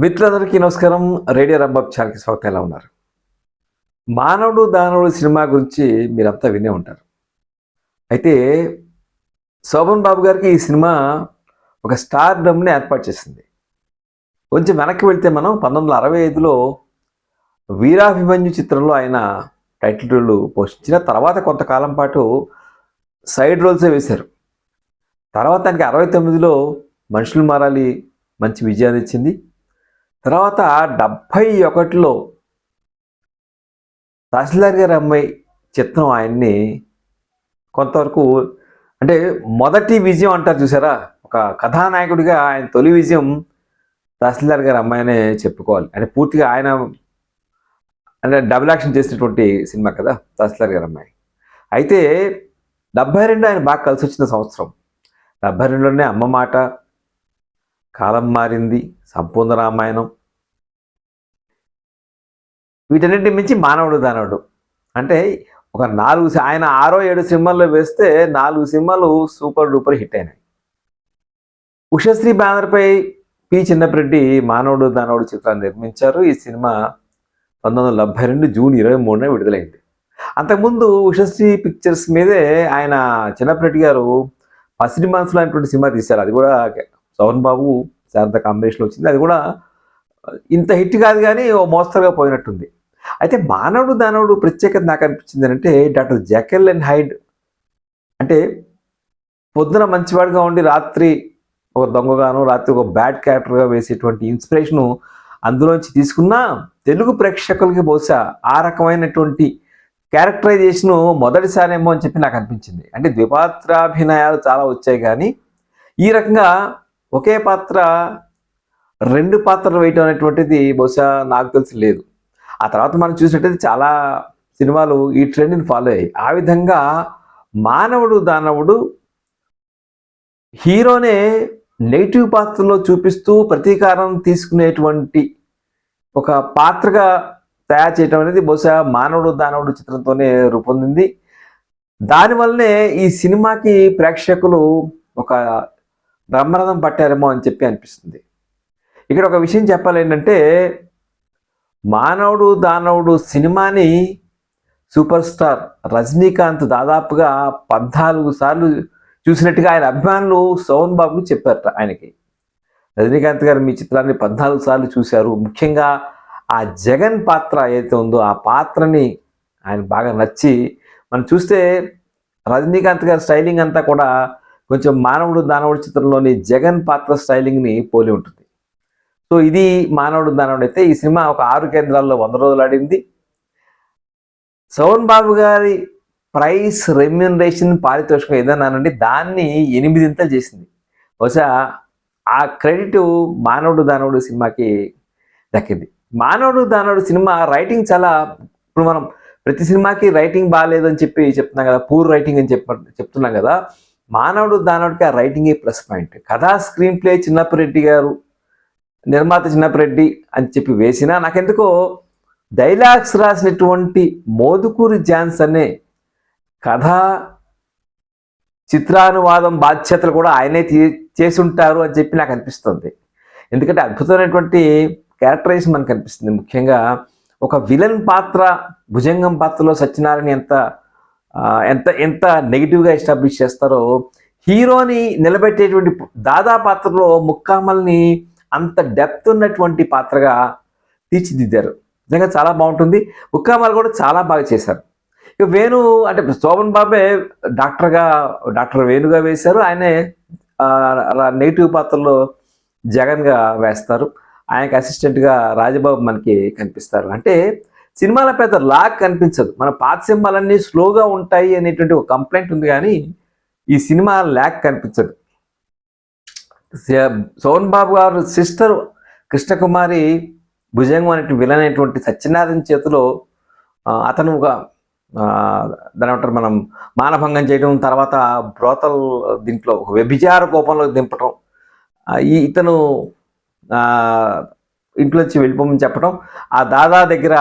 మిత్రులందరికీ నమస్కారం. రేడియో రంబాబ్ ఛానల్కి స్వాగతం. ఎలా ఉన్నారు? మానవుడు దానవుడు సినిమా గురించి మీరంతా వినే ఉంటారు. అయితే శోభన్ బాబు గారికి ఈ సినిమా ఒక స్టార్ డమ్ని ఏర్పాటు చేసింది. కొంచెం వెనక్కి వెళ్తే మనం పంతొమ్మిది వందల అరవై ఐదులో వీరాభిమన్యు చిత్రంలో ఆయన టైటిల్ రోల్ పోషించిన తర్వాత కొంతకాలం పాటు సైడ్ రోల్సే వేశారు. తర్వాత ఆయనకి అరవై తొమ్మిదిలో మనుషులు మారాలి మంచి విజయాన్ని ఇచ్చింది తర్వాత డెబ్భై ఒకటిలో తహసీల్దార్ గారి అమ్మాయి చిత్రం ఆయన్ని కొంతవరకు అంటే మొదటి విజయం అంటారు చూసారా? ఒక కథానాయకుడిగా ఆయన తొలి విజయం తహసీల్దార్ గారి అమ్మాయినే చెప్పుకోవాలి. అంటే పూర్తిగా ఆయన అంటే డబుల్ యాక్షన్ చేసినటువంటి సినిమా కదా తహసీల్దార్ గారి అమ్మాయి. అయితే డెబ్బై రెండు ఆయన బాగా కలిసి వచ్చిన సంవత్సరం. డెబ్బై రెండులోనే అమ్మ మాట కాలం మారింది సంపూర్ణ రామాయణం వీటన్నింటి మించి మానవుడు దానవుడు. అంటే ఒక నాలుగు ఆయన ఆరో ఏడు సినిమాల్లో వేస్తే నాలుగు సినిమాలు సూపర్ డూపర్ హిట్ అయినాయి. ఉషశ్రీ బ్యానర్పై పి. చిన్నప్రెడ్డి మానవుడు దానవుడు చిత్రాన్ని నిర్మించారు. ఈ సినిమా పంతొమ్మిది వందల డెబ్బై రెండు జూన్ ఇరవై మూడున విడుదలైంది. అంతకుముందు ఉషశ్రీ పిక్చర్స్ మీదే ఆయన చిన్నప్రెడ్డి గారు పసిడి మనసులో అనేటువంటి సినిమా తీశారు. అది కూడా సోహన్ బాబు శారద కాంబినేషన్లో వచ్చింది. అది కూడా ఇంత హిట్ కాదు కానీ ఓ మోస్తరుగా పోయినట్టుంది. అయితే మానవుడు దానవుడు ప్రత్యేకత నాకు అనిపించింది అంటే డాక్టర్ జకెల్ అండ్ హైడ్ అంటే పొద్దున మంచివాడిగా ఉండి రాత్రి ఒక దొంగగాను రాత్రి ఒక బ్యాడ్ క్యారెక్టర్గా వేసేటువంటి ఇన్స్పిరేషను అందులోంచి తీసుకున్నా తెలుగు ప్రేక్షకులకి బహుశా ఆ రకమైనటువంటి క్యారెక్టరైజేషను మొదటిసారేమో అని చెప్పి నాకు అనిపించింది. అంటే ద్విపాత్రాభినయాలు చాలా వచ్చాయి కానీ ఈ రకంగా ఒకే పాత్ర రెండు పాత్రలు వేయటం అనేటువంటిది బహుశా నాకు తెలిసి లేదు. ఆ తర్వాత మనం చూసినట్టయితే చాలా సినిమాలు ఈ ట్రెండ్ని ఫాలో అయ్యాయి. ఆ విధంగా మానవుడు దానవుడు హీరోనే నెగిటివ్ పాత్రలో చూపిస్తూ ప్రతీకారం తీసుకునేటువంటి ఒక పాత్రగా తయారు చేయటం అనేది బహుశా మానవుడు దానవుడు చిత్రంతోనే రూపొందింది. దానివల్లనే ఈ సినిమాకి ప్రేక్షకులు ఒక బ్రహ్మరథం పట్టారేమో అని చెప్పి అనిపిస్తుంది. ఇక్కడ ఒక విషయం చెప్పాలి ఏంటంటే మానవుడు దానవుడు సినిమాని సూపర్ స్టార్ రజనీకాంత్ దాదాపుగా పద్నాలుగు సార్లు చూసినట్టుగా ఆయన అభిమానులు సోహన్ బాబుకు చెప్పారట ఆయనకి. రజనీకాంత్ గారు మీ చిత్రాన్ని పద్నాలుగు సార్లు చూశారు. ముఖ్యంగా ఆ జగన్ పాత్ర ఏదైతే ఉందో ఆ పాత్రని ఆయన బాగా నచ్చి మనం చూస్తే రజనీకాంత్ గారి స్టైలింగ్ అంతా కూడా కొంచెం మానవుడు దానవుడు చిత్రంలోని జగన్ పాత్ర స్టైలింగ్ని పోలి ఉంటుంది. సో ఇది మానవుడు దానవుడు అయితే ఈ సినిమా ఒక ఆరు కేంద్రాల్లో వంద రోజులు ఆడింది. సోహన్ బాబు గారి ప్రైస్ రెమ్యునరేషన్ పారితోషికం ఏదన్నానండి దాన్ని ఎనిమిదింతలు చేసింది. బహుశా ఆ క్రెడిట్ మానవుడు దానవుడు సినిమాకి దక్కింది. మానవుడు దానవుడు సినిమా రైటింగ్ చాలా ఇప్పుడు మనం ప్రతి సినిమాకి రైటింగ్ బాగాలేదని చెప్పి చెప్తున్నాం కదా పూర్ రైటింగ్ అని చెప్ప చెప్తున్నాం కదా మానవుడు దానవుడికి ఆ రైటింగే ప్లస్ పాయింట్. కథా స్క్రీన్ ప్లే చిన్నప్పరెడ్డి గారు నిర్మాత చిన్నప్పరెడ్డి అని చెప్పి వేసినా నాకెందుకో డైలాగ్స్ రాసినటువంటి మోదుకూరి జాన్స్ అనే కథ చిత్రానువాదం బాధ్యతలు కూడా ఆయనే తీ చేసి ఉంటారు అని చెప్పి నాకు అనిపిస్తుంది. ఎందుకంటే అద్భుతమైనటువంటి క్యారెక్టరైజేషన్ మనకు అనిపిస్తుంది. ముఖ్యంగా ఒక విలన్ పాత్ర భుజంగం పాత్రలో సత్యనారాయణ ఎంత ఎంత ఎంత నెగిటివ్గా ఎస్టాబ్లిష్ చేస్తారో హీరోని నిలబెట్టేటువంటి దాదా పాత్రలో ముక్కామల్ని అంత డెప్త్ ఉన్నటువంటి పాత్రగా తీర్చిదిద్దారు. నిజంగా చాలా బాగుంటుంది. ముక్కామల్ కూడా చాలా బాగా చేశారు. ఇక వేణు అంటే శోభన్ బాబే డాక్టర్గా డాక్టర్ వేణుగా వేశారు. ఆయనే నెగిటివ్ పాత్రలో జగన్గా వేస్తారు. ఆయనకి అసిస్టెంట్గా రాజబాబు మనకి కనిపిస్తారు. అంటే సినిమాల పెద్ద లాగ్ కనిపించదు. మన పాత సినిమాలన్నీ స్లోగా ఉంటాయి అనేటువంటి ఒక కంప్లైంట్ ఉంది కానీ ఈ సినిమా ల్యాక్ కనిపించదు. స- బాబు గారు సిస్టర్ కృష్ణకుమారి భుజంగం అనేటువంటి విలన్ సత్యనారాయణ చేతిలో అతను ఒక ఆ, దాని ఏమంటారు మనం మానభంగం చేయడం తర్వాత బ్రోతల్ దీంట్లో ఒక వ్యభిచార కోపంలో దింపటం ఈ ఇతను ఇంట్లోంచి వెళ్ళిపోమని చెప్పడం ఆ దాదా దగ్గర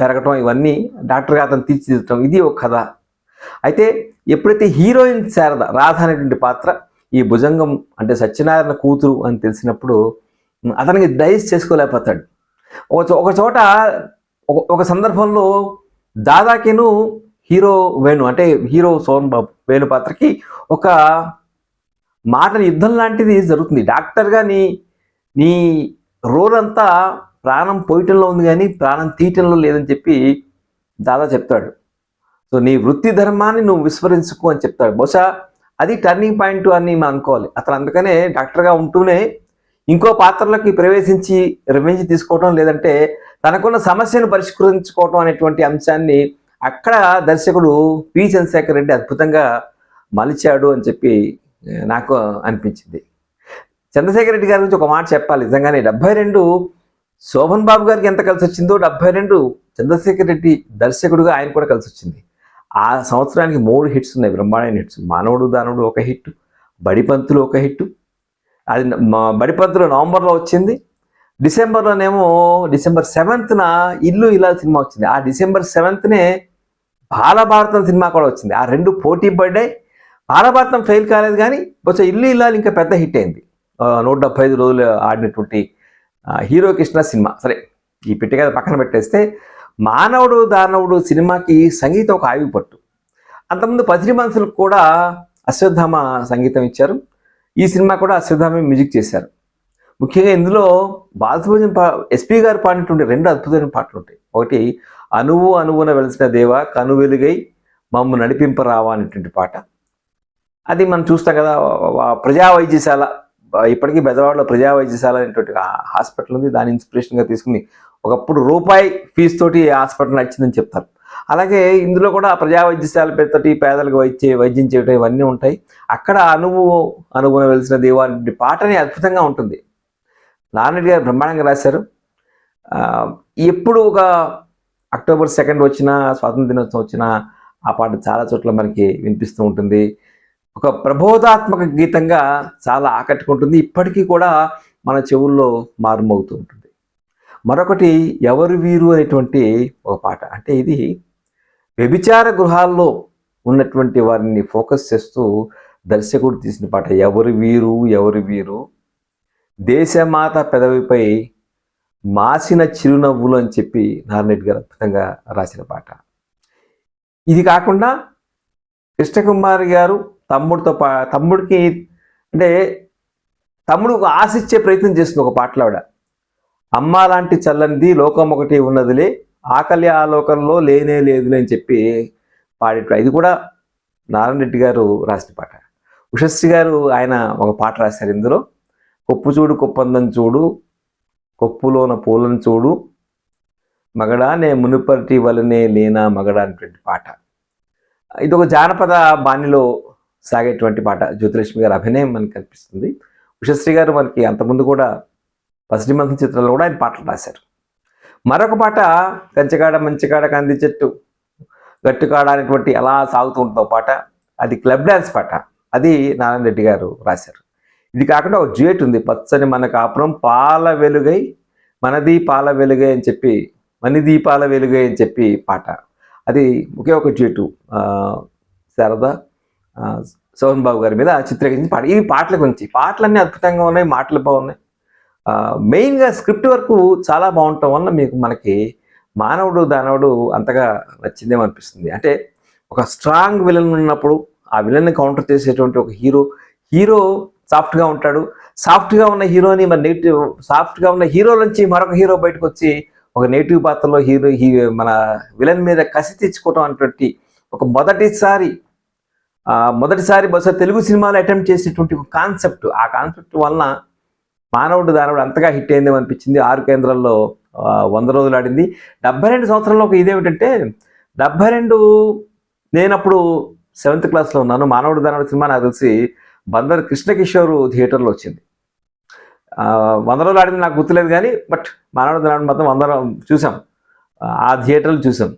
పెరగటం ఇవన్నీ డాక్టర్గా అతను తీర్చిదిద్దటం ఇది ఒక కథ. అయితే ఎప్పుడైతే హీరోయిన్ శారద రాధ అనేటువంటి పాత్ర ఈ భుజంగం అంటే సత్యనారాయణ కూతురు అని తెలిసినప్పుడు అతనికి డైస్ చేసుకోలేకపోతాడు. ఒక చో- ఒక చోట ఒక- ఒక సందర్భంలో దాదాకిను హీరో వేణు అంటే హీరో సోన్ బాబు వేణు పాత్రకి ఒక మాటల యుద్ధం లాంటిది జరుగుతుంది. డాక్టర్గా నీ నీ రోల్ అంతా ప్రాణం పోయటంలో ఉంది కానీ ప్రాణం తీయటంలో లేదని చెప్పి దాదా చెప్తాడు. సో నీ వృత్తి ధర్మాన్ని నువ్వు విస్మరించుకో అని చెప్తాడు. బహుశా అది టర్నింగ్ పాయింట్ అని మనం అనుకోవాలి. అతను అందుకనే డాక్టర్గా ఉంటూనే ఇంకో పాత్రలోకి ప్రవేశించి రివెంజ్ తీసుకోవడం లేదంటే తనకున్న సమస్యను పరిష్కరించుకోవటం అనేటువంటి అంశాన్ని అక్కడ దర్శకుడు పి. చంద్రశేఖర్ రెడ్డి అద్భుతంగా మలిచాడు అని చెప్పి నాకు అనిపించింది. చంద్రశేఖర్ రెడ్డి గారి గురించి ఒక మాట చెప్పాలి. నిజంగానే డెబ్బై రెండు శోభన్ బాబు గారికి ఎంత కలిసి వచ్చిందో డెబ్బై రెండు చంద్రశేఖర్ రెడ్డి దర్శకుడుగా ఆయన కూడా కలిసి వచ్చింది ఆ సంవత్సరానికి మూడు హిట్స్ ఉన్నాయి బ్రహ్మాండమైన హిట్స్. మానవుడు దానవుడు ఒక హిట్ బడిపంతులు ఒక హిట్. అది బడిపంతులు నవంబర్లో వచ్చింది. డిసెంబర్లోనేమో డిసెంబర్ సెవెంత్న ఇల్లు ఇలా సినిమా వచ్చింది. ఆ డిసెంబర్ సెవెంత్నే బాలభారతం సినిమా కూడా వచ్చింది. ఆ రెండు పోటీ పడ్డాయి. బాలభారతం ఫెయిల్ కాలేదు కానీ కొంచెం ఇల్లు ఇల్లాలు ఇంకా పెద్ద హిట్ అయింది. నూట డెబ్బై ఐదు రోజులు ఆడినటువంటి హీరో కృష్ణ సినిమా. సరే ఈ పెట్టిగా పక్కన పెట్టేస్తే మానవుడు దానవుడు సినిమాకి సంగీతం ఒక ఆయువు పట్టు. అంతకుముందు పసిరి మనసులకు కూడా అశ్వత్థామ సంగీతం ఇచ్చారు. ఈ సినిమా కూడా అశ్వత్థామ మ్యూజిక్ చేశారు. ముఖ్యంగా ఇందులో బాలసుబ్రహ్మణ్యం పా ఎస్పీ గారు పాడినటువంటి రెండు అద్భుతమైన పాటలు ఉంటాయి. ఒకటి అనువు అనువున వెలిసిన దేవ కను వెలుగై మమ్ము నడిపింపరావా అనేటువంటి పాట. అది మనం చూస్తాం కదా ప్రజా వైద్యశాల ఇప్పటికీ బెజవాడలో ప్రజా వైద్యశాల అనేటువంటి హాస్పిటల్ ఉంది. దాని ఇన్స్పిరేషన్గా తీసుకుని ఒకప్పుడు రూపాయి ఫీజు తోటి హాస్పిటల్ నచ్చిందని చెప్తారు. అలాగే ఇందులో కూడా ప్రజా వైద్యశాల పేరుతోటి పేదలకు వైద్య వైద్యం చేయడం ఇవన్నీ ఉంటాయి. అక్కడ అనువు అనుగుణ వెలిసిన దేవా పాటని అద్భుతంగా ఉంటుంది. నారాయణ గారు బ్రహ్మాండంగా రాశారు. ఎప్పుడు ఒక అక్టోబర్ సెకండ్ వచ్చిన స్వాతంత్ర దినోత్సవం వచ్చిన ఆ పాట చాలా చోట్ల మనకి వినిపిస్తూ ఉంటుంది. ఒక ప్రబోధాత్మక గీతంగా చాలా ఆకట్టుకుంటుంది. ఇప్పటికీ కూడా మన చెవుల్లో మారుమోగుతూ ఉంటుంది. మరొకటి ఎవరు వీరు అనేటువంటి ఒక పాట. అంటే ఇది వ్యభిచార గృహాల్లో ఉన్నటువంటి వారిని ఫోకస్ చేస్తూ దర్శకుడు తీసిన పాట. ఎవరు వీరు ఎవరు వీరు? దేశమాత పెదవిపై మాసిన చిరునవ్వులు అని చెప్పి నారాయణ గారు అద్భుతంగా రాసిన పాట. ఇది కాకుండా కృష్ణకుమారి గారు తమ్ముడితో పా తమ్ముడికి అంటే తమ్ముడు ఒక ఆశిచ్చే ప్రయత్నం చేస్తుంది ఒక పాటలో ఆవిడ. అమ్మ లాంటి చల్లనిది లోకం ఒకటి ఉన్నదిలే ఆకలి ఆ లోకంలో లేనే లేదులే అని చెప్పి పాడేట ఇది కూడా నారాయణ రెడ్డి గారు రాసిన పాట. ఉషశ్రీ గారు ఆయన ఒక పాట రాశారు ఇందులో. కొప్పు చూడు కొప్పందం చూడు కొప్పులోన పూలను చూడు మగడా నే మునుపటి వలనే లేనా మగడా అనేటువంటి పాట. ఇది ఒక జానపద బాణిలో సాగేటువంటి పాట. జ్యోతిలక్ష్మి గారి అభినయం మనకి కనిపిస్తుంది. ఉషశ్రీ గారు మనకి అంతకుముందు కూడా పసిడి మంత్రి చిత్రంలో కూడా ఆయన పాటలు రాశారు. మరొక పాట కంచగాడ మంచిగాడ కంది చెట్టు గట్టుకాడ అనేటువంటి ఎలా సాగుతూ ఉంటుందో పాట. అది క్లబ్ డ్యాన్స్ పాట. అది నారాయణ రెడ్డి గారు రాశారు. ఇది కాకుండా ఒక డ్యూయట్ ఉంది. పచ్చని మన కాపురం పాల వెలుగై మనది పాల వెలుగై అని చెప్పి మని దీపాల వెలుగై అని చెప్పి పాట. అది ఒకే ఒక జ్యూటు శారద ఆ, సోహన్ బాబు గారి మీద చిత్రీకరించి పాట. ఇవి పాటల గురించి పాటలన్నీ అద్భుతంగా ఉన్నాయి మాటలు బాగున్నాయి. మెయిన్గా స్క్రిప్ట్ వరకు చాలా బాగుండటం వల్ల మీకు మనకి మానవుడు దానవుడు అంతగా నచ్చిందేమో అనిపిస్తుంది. అంటే ఒక స్ట్రాంగ్ విలన్ ఉన్నప్పుడు ఆ విలన్ని కౌంటర్ చేసేటువంటి ఒక హీరో హీరో సాఫ్ట్గా ఉంటాడు. సాఫ్ట్గా ఉన్న హీరోని మన నెగిటివ్ సాఫ్ట్గా ఉన్న హీరో నుంచి మరొక హీరో బయటకు వచ్చి ఒక నెగిటివ్ పాత్రలో హీరో హీ మన విలన్ మీద కసి తెచ్చుకోవటం అనేటువంటి ఒక మొదటిసారి మొదటిసారి బహుశా తెలుగు సినిమాలో అటెంప్ట్ చేసేటువంటి ఒక కాన్సెప్ట్. ఆ కాన్సెప్ట్ వలన మానవుడు దానవుడు అంతగా హిట్ అయిందేమో అనిపించింది. ఆరు కేంద్రాల్లో వంద రోజులు ఆడింది. డెబ్బై రెండు సంవత్సరంలో ఒక ఇదేమిటంటే డెబ్బై రెండు నేను అప్పుడు సెవెంత్ క్లాస్లో ఉన్నాను. మానవుడు దానవుడు సినిమా నాకు తెలిసి బందర్ కృష్ణకిషోర్ థియేటర్లో వచ్చింది. వంద రోజులు ఆడింది నాకు గుర్తులేదు కానీ బట్ మానవుడు దానవుడు మాత్రం వంద చూసాం. ఆ థియేటర్లు చూసాం.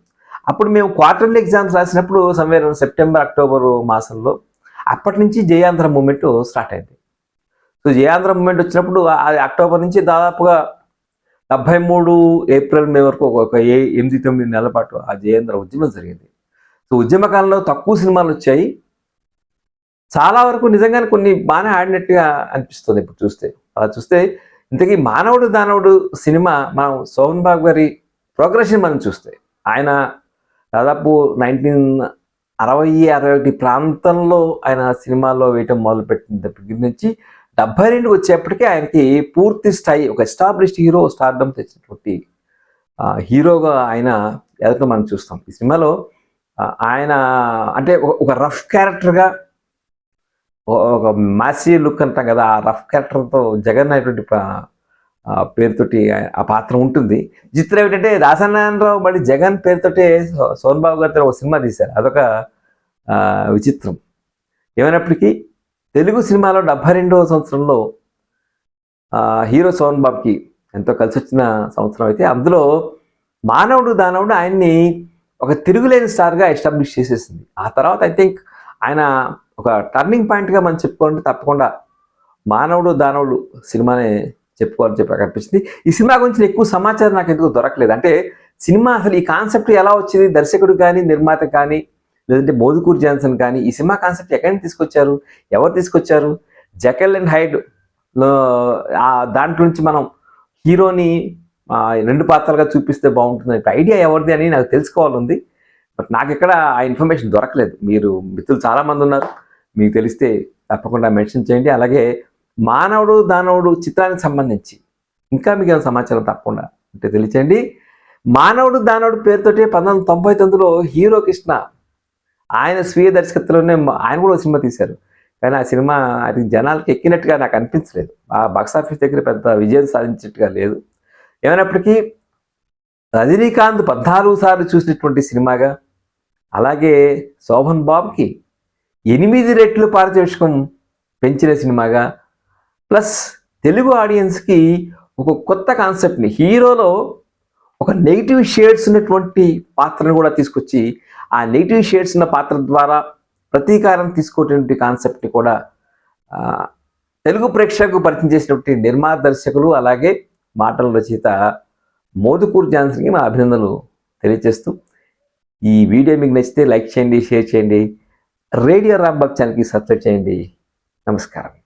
అప్పుడు మేము క్వార్టర్లీ ఎగ్జామ్స్ రాసినప్పుడు సమ్వేర్ సెప్టెంబర్ అక్టోబర్ మాసంలో అప్పటి నుంచి జయాంధ్ర మూమెంట్ స్టార్ట్ అయింది. సో జయాంధ్ర మూమెంట్ వచ్చినప్పుడు అది అక్టోబర్ నుంచి దాదాపుగా డెబ్బై మూడు ఏప్రిల్ మే వరకు ఒక- ఏ ఎనిమిది తొమ్మిది నెలల పాటు ఆ జయేంద్ర ఉద్యమం జరిగింది. సో ఉద్యమ కాలంలో తక్కువ సినిమాలు వచ్చాయి. చాలా వరకు నిజంగానే కొన్ని బాగానే ఆడినట్టుగా అనిపిస్తుంది ఇప్పుడు చూస్తే. అలా చూస్తే ఇంతకీ మానవుడు దానవుడు సినిమా మనం సోహన్ బాబు గారి ప్రోగ్రెషన్ మనం చూస్తే ఆయన దాదాపు నైన్టీన్ అరవై అరవై ఒకటి ప్రాంతంలో ఆయన సినిమాల్లో వేయటం మొదలుపెట్టిన దగ్గర నుంచి డెబ్బై రెండు వచ్చేప్పటికే ఆయనకి పూర్తి స్థాయి ఒక ఎస్టాబ్లిష్డ్ హీరో స్టార్డమ్ తెచ్చినటువంటి హీరోగా ఆయన ఎదగడం మనం చూస్తాం. ఈ సినిమాలో ఆయన అంటే ఒక- రఫ్ క్యారెక్టర్గా ఒక మాసీ లుక్ అంటాం కదా ఆ రఫ్ క్యారెక్టర్తో జగన్ అనేటువంటి పేరుతోటి ఆ పాత్ర ఉంటుంది. చిత్రం ఏంటంటే దాసనారాయణరావు మళ్ళీ జగన్ పేరుతోటే సోన్బాబు సోన్ బాబు గారితో ఒక సినిమా తీశారు. అదొక విచిత్రం. ఏమైనప్పటికీ తెలుగు సినిమాలో డెబ్బై రెండవ సంవత్సరంలో హీరో సోన్ బాబుకి ఎంతో కలిసి వచ్చిన సంవత్సరం అయితే అందులో మానవుడు దానవుడు ఆయన్ని ఒక తిరుగులేని స్టార్గా ఎస్టాబ్లిష్ చేసేసింది. ఆ తర్వాత ఐ థింక్ ఆయన ఒక టర్నింగ్ పాయింట్గా మనం చెప్పుకోవాలంటే తప్పకుండా మానవుడు దానవుడు సినిమానే చెప్పుకోవాలని చెప్పి కనిపించింది ఈ సినిమా గురించి ఎక్కువ సమాచారం నాకు ఎందుకు దొరకలేదు. అంటే సినిమా అసలు ఈ కాన్సెప్ట్ ఎలా వచ్చింది? దర్శకుడు కానీ నిర్మాత కానీ లేదంటే మోదుకూర్ జాన్సన్ కానీ ఈ సినిమా కాన్సెప్ట్ ఎక్కడి నుంచి తీసుకొచ్చారు? ఎవరు తీసుకొచ్చారు? జకెల్ అండ్ హైడ్లో ఆ దాంట్లో నుంచి మనం హీరోని రెండు పాత్రలుగా చూపిస్తే బాగుంటుంది ఐడియా ఎవరిది అని నాకు తెలుసుకోవాలంది బట్ నాకు ఇక్కడ ఆ ఇన్ఫర్మేషన్ దొరకలేదు. మీరు మిత్రులు చాలామంది ఉన్నారు. మీకు తెలిస్తే తప్పకుండా మెన్షన్ చేయండి. అలాగే మానవుడు దానవుడు చిత్రానికి సంబంధించి ఇంకా మీకు ఏమైనా సమాచారం తప్పకుండా అంటే తెలియచేయండి. మానవుడు దానవుడు పేరుతోటి పంతొమ్మిది వందల తొంభై తొమ్మిదిలో హీరో కృష్ణ ఆయన స్వీయ దర్శకత్వంలోనే ఆయన కూడా ఒక సినిమా తీశారు. కానీ ఆ సినిమా అది జనాలకి ఎక్కినట్టుగా నాకు అనిపించలేదు. ఆ బాక్స్ ఆఫీస్ దగ్గర పెద్ద విజయం సాధించినట్టుగా లేదు. ఏమైనప్పటికీ రజనీకాంత్ పద్నాలుగు సార్లు చూసినటువంటి సినిమాగా అలాగే శోభన్ బాబుకి ఎనిమిది రెట్లు పారితోషికం పెంచిన సినిమాగా ప్లస్ తెలుగు ఆడియన్స్కి ఒక కొత్త కాన్సెప్ట్ని హీరోలో ఒక నెగిటివ్ షేడ్స్ ఉన్నటువంటి పాత్రను కూడా తీసుకొచ్చి ఆ నెగిటివ్ షేడ్స్ ఉన్న పాత్ర ద్వారా ప్రతీకారం తీసుకోవటువంటి కాన్సెప్ట్ని కూడా తెలుగు ప్రేక్షకులకు పరిచయం చేసినటువంటి నిర్మాత దర్శకులు అలాగే మాటల రచయిత మోదుకూరు జాన్సన్కి మా అభినందనలు తెలియజేస్తూ ఈ వీడియో మీకు నచ్చితే లైక్ చేయండి షేర్ చేయండి. రేడియో రాంబాబ్ ఛానల్కి సబ్స్క్రైబ్ చేయండి. నమస్కారం.